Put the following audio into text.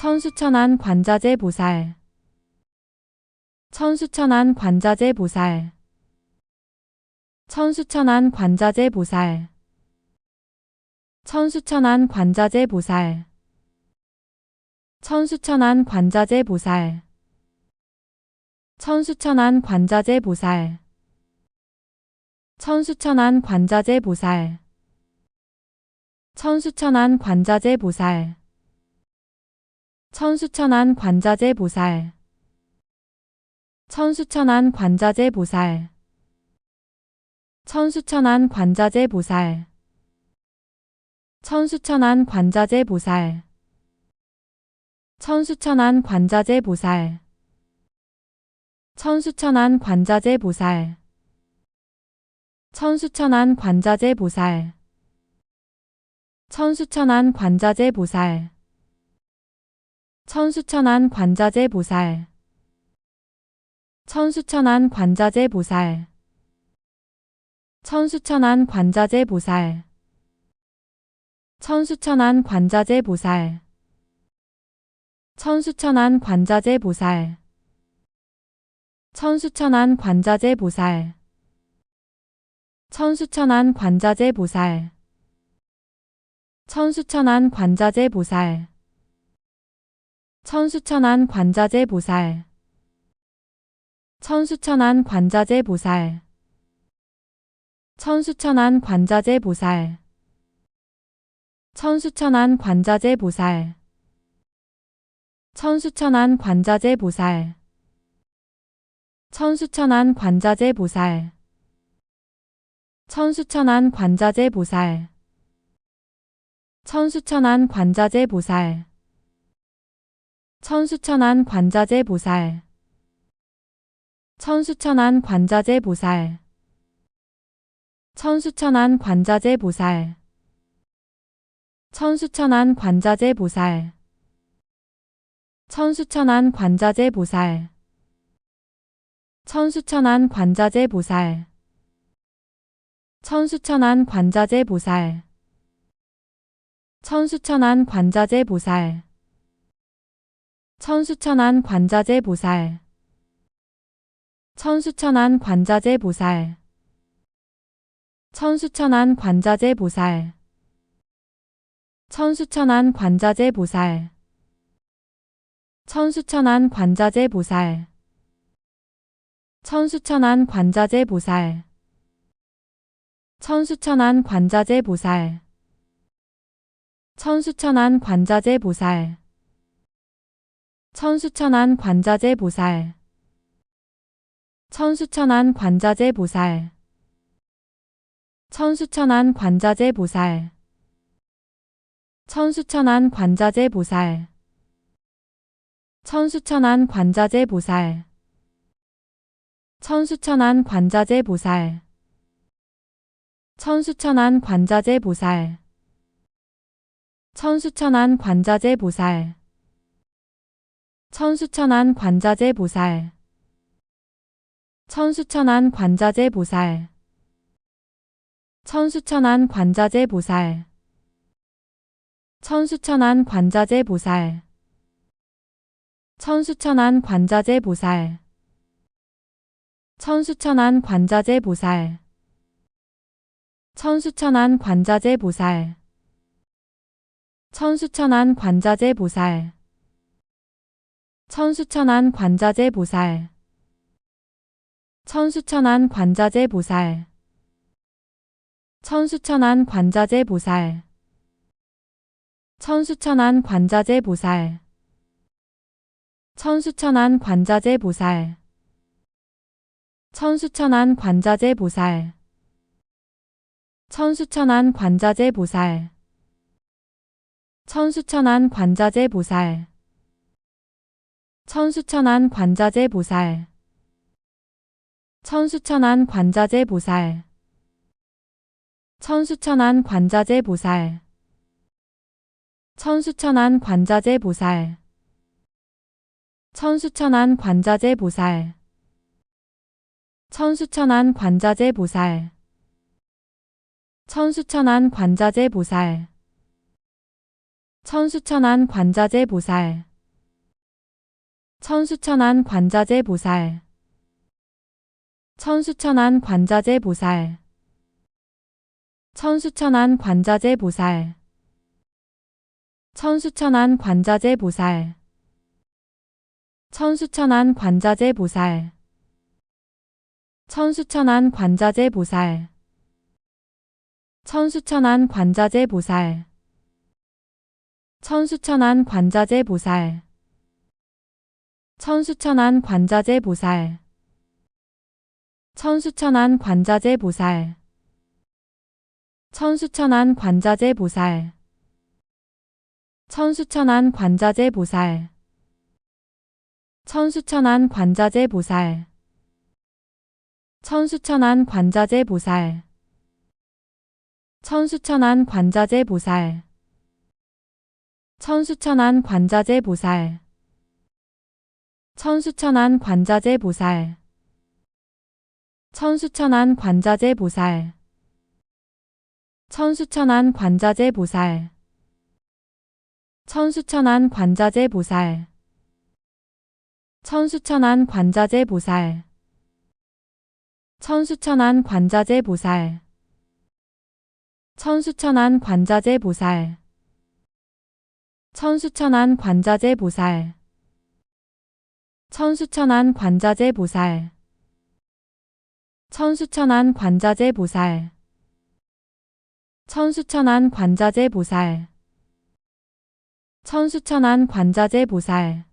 천수천안 관자재 보살. 천수천안 관자재 보살. 천수천안 관자재 보살. 천수천안 관자재 보살. 천수천안 관자재 보살. 천수천안 관자재 보살. 천수천안 관자재 보살. 천수천안 관자재 보살 천수천안 관자재 보살. 천수천안 관자재 보살. 천수천안 관자재 보살. 천수천안 관자재 보살. 천수천안 관자재 보살. 천수천안 관자재 보살. 천수천안 관자재 보살. 천수천안 관자재 보살 천수천안 관자재 보살. 천수천안 관자재 보살. 천수천안 관자재 보살. 천수천안 관자재 보살. 천수천안 관자재 보살. 천수천안 관자재 보살. 천수천안 관자재 보살. 천수천안 관자재 보살 천수천안 관자재 보살. 천수천안 관자재 보살. 천수천안 관자재 보살. 천수천안 관자재 보살. 천수천안 관자재 보살. 천수천안 관자재 보살. 천수천안 관자재 보살. 천수천안 관자재 보살 천수천안 관자재 보살. 천수천안 관자재 보살. 천수천안 관자재 보살. 천수천안 관자재 보살. 천수천안 관자재 보살. 천수천안 관자재 보살. 천수천안 관자재 보살. 천수천안 관자재 보살 천수천안 관자재 보살. 천수천안 관자재 보살. 천수천안 관자재 보살. 천수천안 관자재 보살. 천수천안 관자재 보살. 천수천안 관자재 보살. 천수천안 관자재 보살. 천수천안 관자재 보살 천수천안 관자재 보살. 천수천안 관자재 보살. 천수천안 관자재 보살. 천수천안 관자재 보살. 천수천안 관자재 보살. 천수천안 관자재 보살. 천수천안 관자재 보살. 천수천안 관자재 보살 천수천안 관자재 보살. 천수천안 관자재 보살. 천수천안 관자재 보살. 천수천안 관자재 보살. 천수천안 관자재 보살. 천수천안 관자재 보살. 천수천안 관자재 보살. 천수천안 관자재 보살 천수천안 관자재 보살. 천수천안 관자재 보살. 천수천안 관자재 보살. 천수천안 관자재 보살. 천수천안 관자재 보살. 천수천안 관자재 보살. 천수천안 관자재 보살. 천수천안 관자재 보살 천수천안 관자재 보살. 천수천안 관자재 보살. 천수천안 관자재 보살. 천수천안 관자재 보살. 천수천안 관자재 보살. 천수천안 관자재 보살. 천수천안 관자재 보살. 천수천안 관자재 보살 천수천안 관자재 보살. 천수천안 관자재 보살. 천수천안 관자재 보살. 천수천안 관자재 보살. 천수천안 관자재 보살. 천수천안 관자재 보살. 천수천안 관자재 보살. 천수천안 관자재 보살 천수천안 관자재 보살. 천수천안 관자재 보살. 천수천안 관자재 보살. 천수천안 관자재 보살. 천수천안 관자재 보살. 천수천안 관자재 보살. 천수천안 관자재 보살. 천수천안 관자재 보살 천수천안 관자재 보살. 천수천안 관자재 보살. 천수천안 관자재 보살. 천수천안 관자재 보살. 천수천안 관자재 보살. 천수천안 관자재 보살. 천수천안 관자재 보살. 천수천안 관자재 보살 천수천안 관자재 보살. 천수천안 관자재 보살. 천수천안 관자재 보살. 천수천안 관자재 보살